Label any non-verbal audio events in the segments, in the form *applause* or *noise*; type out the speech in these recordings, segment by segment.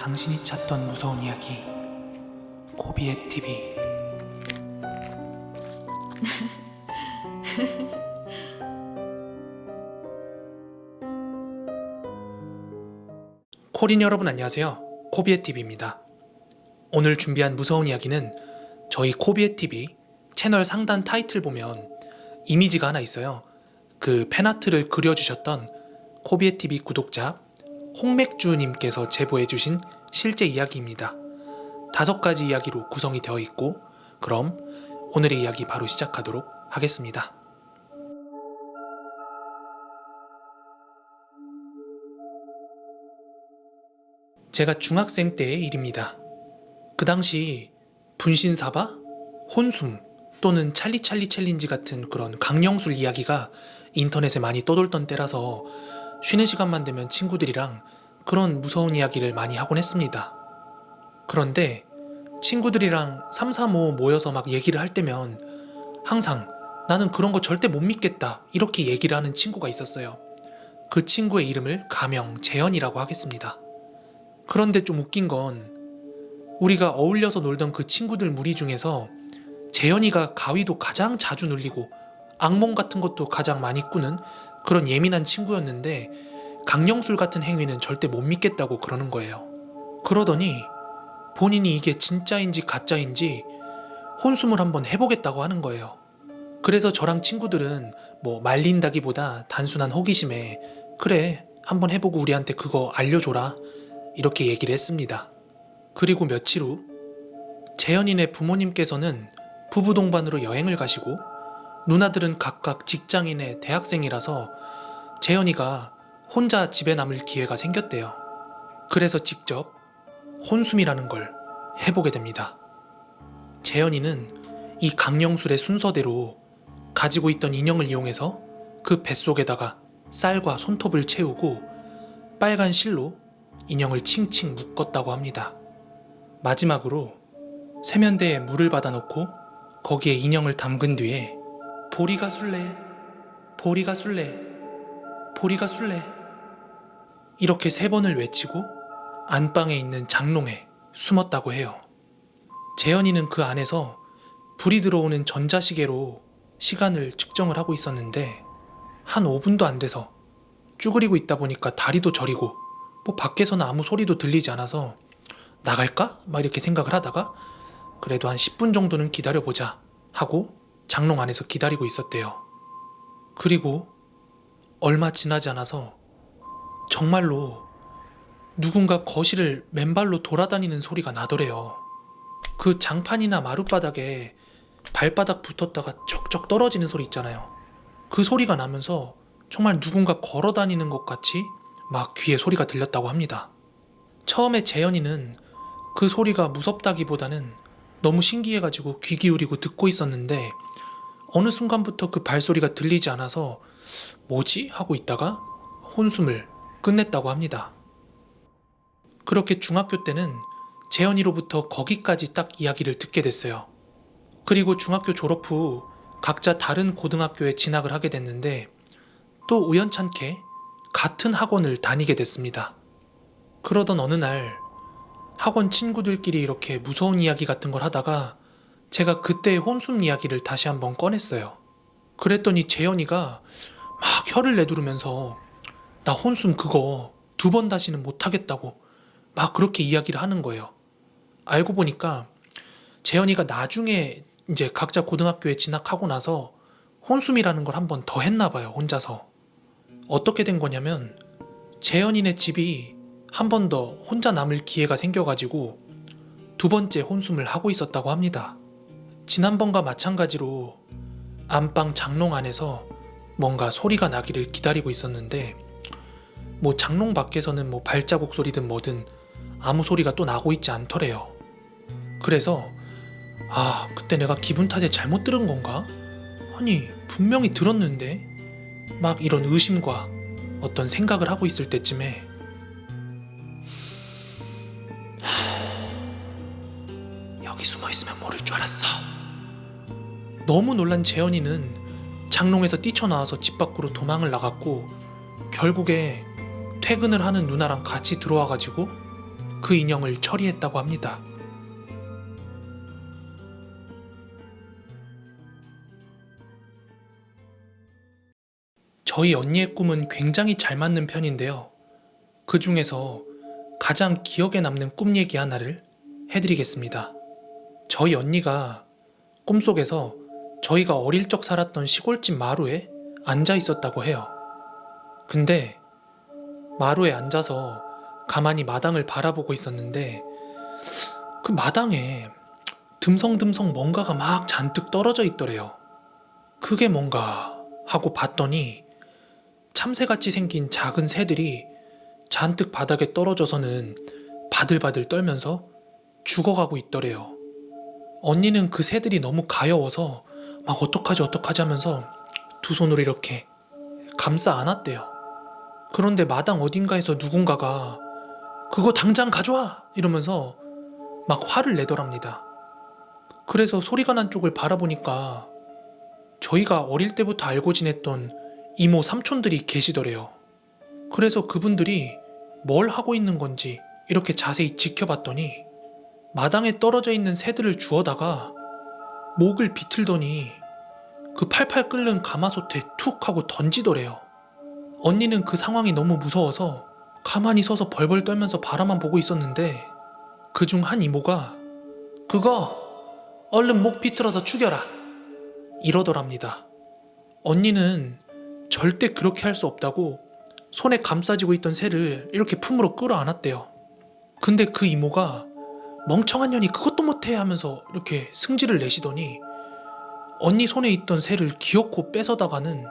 당신이 찾던 무서운 이야기. 고비의 TV *laughs* 코린 여러분 안녕하세요. 코비의 TV입니다. 오늘 준비한 무서운 이야기는 저희 코비의 TV 채널 상단 타이틀 보면 이미지가 하나 있어요. 그 팬아트를 그려주셨던 코비의 TV 구독자 홍맥주님께서 제보해주신 실제 이야기입니다. 다섯 가지 이야기로 구성이 되어 있고, 그럼 오늘의 이야기 바로 시작하도록 하겠습니다. 제가 중학생 때의 일입니다. 그 당시 분신사바, 혼숨 또는 찰리찰리 챌린지 같은 그런 강령술 이야기가 인터넷에 많이 떠돌던 때라서 쉬는 시간만 되면 친구들이랑 그런 무서운 이야기를 많이 하곤 했습니다. 그런데 친구들이랑 3, 4, 5 모여서 막 얘기를 할 때면 항상 나는 그런 거 절대 못 믿겠다 이렇게 얘기를 하는 친구가 있었어요. 그 친구의 이름을 가명 재현이라고 하겠습니다. 그런데 좀 웃긴 건 우리가 어울려서 놀던 그 친구들 무리 중에서 재현이가 가위도 가장 자주 눌리고 악몽 같은 것도 가장 많이 꾸는 그런 예민한 친구였는데 강령술 같은 행위는 절대 못 믿겠다고 그러는 거예요. 그러더니 본인이 이게 진짜인지 가짜인지 혼숨을 한번 해보겠다고 하는 거예요. 그래서 저랑 친구들은 뭐 말린다기보다 단순한 호기심에 그래 한번 해보고 우리한테 그거 알려줘라 이렇게 얘기를 했습니다. 그리고 며칠 후 재현이네 부모님께서는 부부 동반으로 여행을 가시고 누나들은 각각 직장인의 대학생이라서 재현이가 혼자 집에 남을 기회가 생겼대요. 그래서 직접 혼숨이라는 걸 해보게 됩니다. 재현이는 이 강령술의 순서대로 가지고 있던 인형을 이용해서 그 뱃속에다가 쌀과 손톱을 채우고 빨간 실로 인형을 칭칭 묶었다고 합니다. 마지막으로 세면대에 물을 받아놓고 거기에 인형을 담근 뒤에 보리가 술래, 보리가 술래, 보리가 술래 이렇게 세 번을 외치고 안방에 있는 장롱에 숨었다고 해요. 재현이는 그 안에서 불이 들어오는 전자시계로 시간을 측정을 하고 있었는데 한 5분도 안 돼서 쭈그리고 있다 보니까 다리도 저리고 뭐 밖에서는 아무 소리도 들리지 않아서 나갈까? 막 이렇게 생각을 하다가 그래도 한 10분 정도는 기다려보자 하고 장롱 안에서 기다리고 있었대요. 그리고 얼마 지나지 않아서 정말로 누군가 거실을 맨발로 돌아다니는 소리가 나더래요. 그 장판이나 마룻바닥에 발바닥 붙었다가 쩍쩍 떨어지는 소리 있잖아요. 그 소리가 나면서 정말 누군가 걸어 다니는 것 같이 막 귀에 소리가 들렸다고 합니다. 처음에 재현이는 그 소리가 무섭다기보다는 너무 신기해가지고 귀 기울이고 듣고 있었는데 어느 순간부터 그 발소리가 들리지 않아서 뭐지? 하고 있다가 혼숨을 끝냈다고 합니다. 그렇게 중학교 때는 재현이로부터 거기까지 딱 이야기를 듣게 됐어요. 그리고 중학교 졸업 후 각자 다른 고등학교에 진학을 하게 됐는데 또 우연찮게 같은 학원을 다니게 됐습니다. 그러던 어느 날 학원 친구들끼리 이렇게 무서운 이야기 같은 걸 하다가 제가 그때의 혼숨 이야기를 다시 한번 꺼냈어요. 그랬더니 재현이가 막 혀를 내두르면서 나 혼숨 그거 두 번 다시는 못하겠다고 막 그렇게 이야기를 하는 거예요. 알고 보니까 재현이가 나중에 이제 각자 고등학교에 진학하고 나서 혼숨이라는 걸 한 번 더 했나 봐요, 혼자서. 어떻게 된 거냐면 재현이네 집이 한 번 더 혼자 남을 기회가 생겨가지고 두 번째 혼숨을 하고 있었다고 합니다. 지난번과 마찬가지로 안방 장롱 안에서 뭔가 소리가 나기를 기다리고 있었는데 뭐 장롱 밖에서는 뭐 발자국 소리든 뭐든 아무 소리가 또 나고 있지 않더래요. 그래서 아 그때 내가 기분 탓에 잘못 들은 건가? 아니 분명히 들었는데 막 이런 의심과 어떤 생각을 하고 있을 때쯤에 하, 여기 숨어 있으면 모를 줄 알았어. 너무 놀란 재현이는 장롱에서 뛰쳐나와서 집 밖으로 도망을 나갔고 결국에 퇴근을 하는 누나랑 같이 들어와가지고 그그 인형을 처리했다고 합니다. 저희 언니의 꿈은 굉장히 잘 맞는 편인데요. 그 중에서 가장 기억에 남는 꿈 얘기 하나를 해드리겠습니다. 저희 언니가 꿈속에서 저희가 어릴 적 살았던 시골집 마루에 앉아 있었다고 해요. 근데 마루에 앉아서 가만히 마당을 바라보고 있었는데 그 마당에 듬성듬성 뭔가가 막 잔뜩 떨어져 있더래요. 그게 뭔가 하고 봤더니 참새같이 생긴 작은 새들이 잔뜩 바닥에 떨어져서는 바들바들 떨면서 죽어가고 있더래요. 언니는 그 새들이 너무 가여워서 막 어떡하지 어떡하지 하면서 두 손으로 이렇게 감싸 안았대요. 그런데 마당 어딘가에서 누군가가 그거 당장 가져와! 이러면서 막 화를 내더랍니다. 그래서 소리가 난 쪽을 바라보니까 저희가 어릴 때부터 알고 지냈던 이모 삼촌들이 계시더래요. 그래서 그분들이 뭘 하고 있는 건지 이렇게 자세히 지켜봤더니 마당에 떨어져 있는 새들을 주워다가 목을 비틀더니 그 팔팔 끓는 가마솥에 툭 하고 던지더래요. 언니는 그 상황이 너무 무서워서 가만히 서서 벌벌 떨면서 바라만 보고 있었는데 그 중 한 이모가 그거 얼른 목 비틀어서 죽여라 이러더랍니다. 언니는 절대 그렇게 할 수 없다고 손에 감싸지고 있던 새를 이렇게 품으로 끌어안았대요. 근데 그 이모가 멍청한 년이 그것도 못해 하면서 이렇게 승질을 내시더니 언니 손에 있던 새를 기어코 뺏어다가는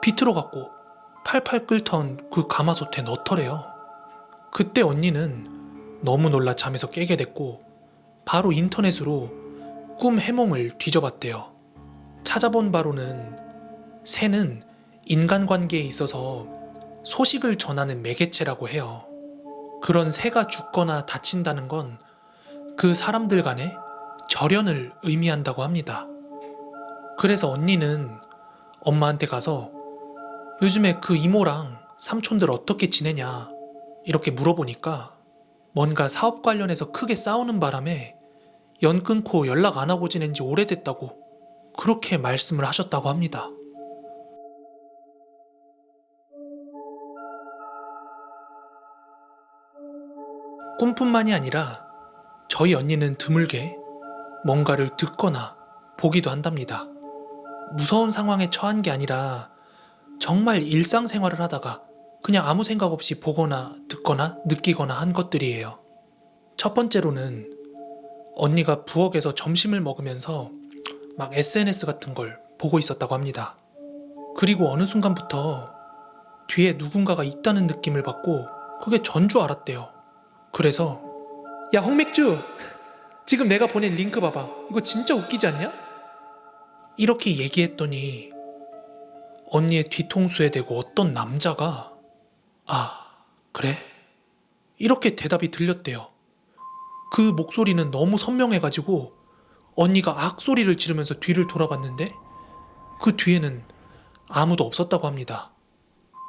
비틀어 갖고 팔팔 끓던 그 가마솥에 넣더래요. 그때 언니는 너무 놀라 잠에서 깨게 됐고 바로 인터넷으로 꿈 해몽을 뒤져봤대요. 찾아본 바로는 새는 인간관계에 있어서 소식을 전하는 매개체라고 해요. 그런 새가 죽거나 다친다는 건 그 사람들 간의 절연을 의미한다고 합니다. 그래서 언니는 엄마한테 가서 요즘에 그 이모랑 삼촌들 어떻게 지내냐 이렇게 물어보니까 뭔가 사업 관련해서 크게 싸우는 바람에 연 끊고 연락 안 하고 지낸 지 오래됐다고 그렇게 말씀을 하셨다고 합니다. 꿈뿐만이 아니라 저희 언니는 드물게 뭔가를 듣거나 보기도 한답니다. 무서운 상황에 처한 게 아니라 정말 일상생활을 하다가 그냥 아무 생각 없이 보거나 듣거나 느끼거나 한 것들이에요. 첫 번째로는 언니가 부엌에서 점심을 먹으면서 막 SNS 같은 걸 보고 있었다고 합니다. 그리고 어느 순간부터 뒤에 누군가가 있다는 느낌을 받고 그게 전 줄 알았대요. 그래서 야 홍맥주 지금 내가 보낸 링크 봐봐 이거 진짜 웃기지 않냐? 이렇게 얘기했더니 언니의 뒤통수에 대고 어떤 남자가 아 그래? 이렇게 대답이 들렸대요. 그 목소리는 너무 선명해가지고 언니가 악소리를 지르면서 뒤를 돌아봤는데 그 뒤에는 아무도 없었다고 합니다.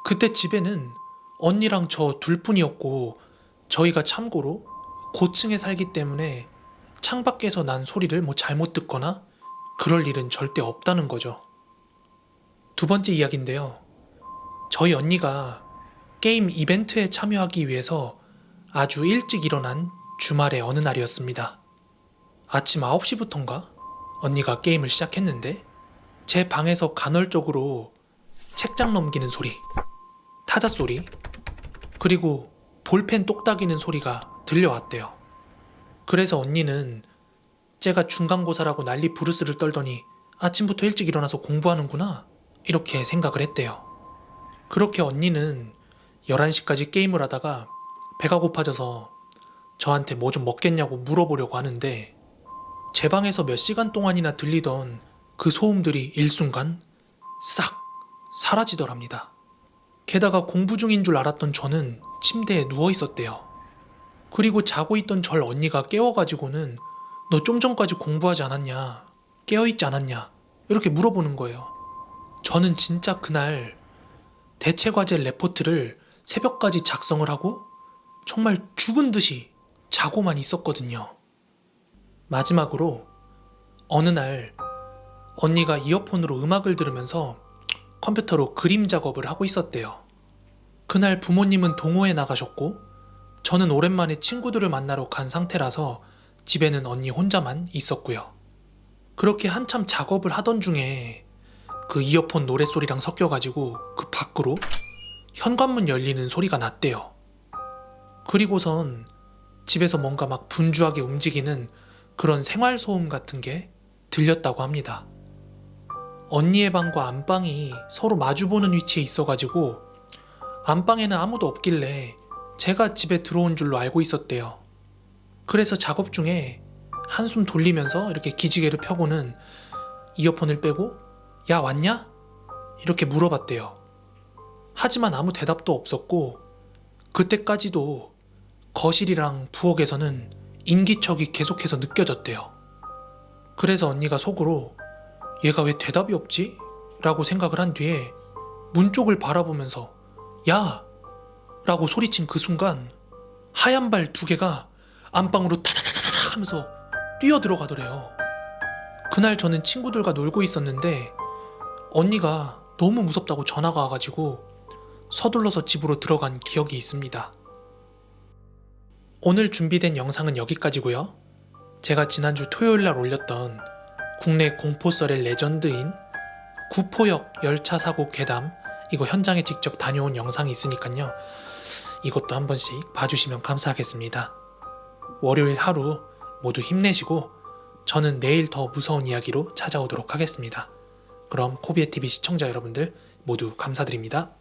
그때 집에는 언니랑 저 둘뿐이었고 저희가 참고로 고층에 살기 때문에 창밖에서 난 소리를 뭐 잘못 듣거나 그럴 일은 절대 없다는 거죠. 두 번째 이야기인데요. 저희 언니가 게임 이벤트에 참여하기 위해서 아주 일찍 일어난 주말의 어느 날이었습니다. 아침 9시부터인가 언니가 게임을 시작했는데 제 방에서 간헐적으로 책장 넘기는 소리, 타자 소리, 그리고 볼펜 똑딱이는 소리가 들려왔대요. 그래서 언니는 제가 중간고사라고 난리 부르스를 떨더니 아침부터 일찍 일어나서 공부하는구나 이렇게 생각을 했대요. 그렇게 언니는 11시까지 게임을 하다가 배가 고파져서 저한테 뭐 좀 먹겠냐고 물어보려고 하는데 제 방에서 몇 시간 동안이나 들리던 그 소음들이 일순간 싹 사라지더랍니다. 게다가 공부 중인 줄 알았던 저는 침대에 누워 있었대요. 그리고 자고 있던 절 언니가 깨워가지고는 너 좀 전까지 공부하지 않았냐? 깨어있지 않았냐? 이렇게 물어보는 거예요. 저는 진짜 그날 대체 과제 레포트를 새벽까지 작성을 하고 정말 죽은 듯이 자고만 있었거든요. 마지막으로 어느 날 언니가 이어폰으로 음악을 들으면서 컴퓨터로 그림 작업을 하고 있었대요. 그날 부모님은 동호회 나가셨고 저는 오랜만에 친구들을 만나러 간 상태라서 집에는 언니 혼자만 있었고요. 그렇게 한참 작업을 하던 중에 그 이어폰 노랫소리랑 섞여가지고 그 밖으로 현관문 열리는 소리가 났대요. 그리고선 집에서 뭔가 막 분주하게 움직이는 그런 생활소음 같은 게 들렸다고 합니다. 언니의 방과 안방이 서로 마주보는 위치에 있어가지고 안방에는 아무도 없길래 제가 집에 들어온 줄로 알고 있었대요. 그래서 작업 중에 한숨 돌리면서 이렇게 기지개를 펴고는 이어폰을 빼고 야 왔냐? 이렇게 물어봤대요. 하지만 아무 대답도 없었고 그때까지도 거실이랑 부엌에서는 인기척이 계속해서 느껴졌대요. 그래서 언니가 속으로 얘가 왜 대답이 없지? 라고 생각을 한 뒤에 문 쪽을 바라보면서 야! 라고 소리친 그 순간 하얀 발 두 개가 안방으로 타다다다다 하면서 뛰어 들어가더래요. 그날 저는 친구들과 놀고 있었는데 언니가 너무 무섭다고 전화가 와가지고 서둘러서 집으로 들어간 기억이 있습니다. 오늘 준비된 영상은 여기까지고요. 제가 지난주 토요일 날 올렸던 국내 공포썰의 레전드인 구포역 열차 사고 괴담 이거 현장에 직접 다녀온 영상이 있으니까요. 이것도 한 번씩 봐주시면 감사하겠습니다. 월요일 하루 모두 힘내시고 저는 내일 더 무서운 이야기로 찾아오도록 하겠습니다. 그럼 코비의 TV 시청자 여러분들 모두 감사드립니다.